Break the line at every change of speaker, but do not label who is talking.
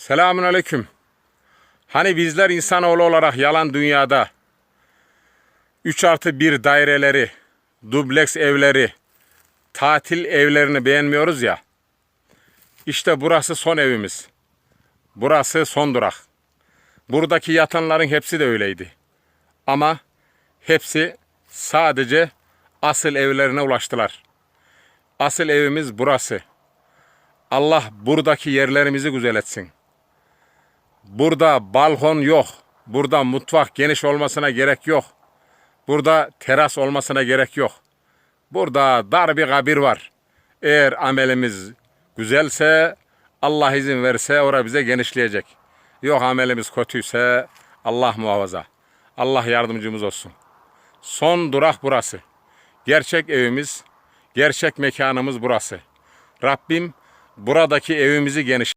Selamun aleyküm. Hani bizler insanoğlu olarak yalan dünyada 3 artı 1 daireleri, dubleks evleri, tatil evlerini beğenmiyoruz ya. İşte burası son evimiz. Burası son durak. Buradaki yatanların hepsi de öyleydi. Ama hepsi sadece asıl evlerine ulaştılar. Asıl evimiz burası. Allah buradaki yerlerimizi güzel etsin. Burada balkon yok. Burada mutfak geniş olmasına gerek yok. Burada teras olmasına gerek yok. Burada dar bir kabir var. Eğer amelimiz güzelse Allah izin verse ora bize genişleyecek. Yok amelimiz kötüyse Allah muhafaza. Allah yardımcımız olsun. Son durak burası. Gerçek evimiz, gerçek mekanımız burası. Rabbim buradaki evimizi geniş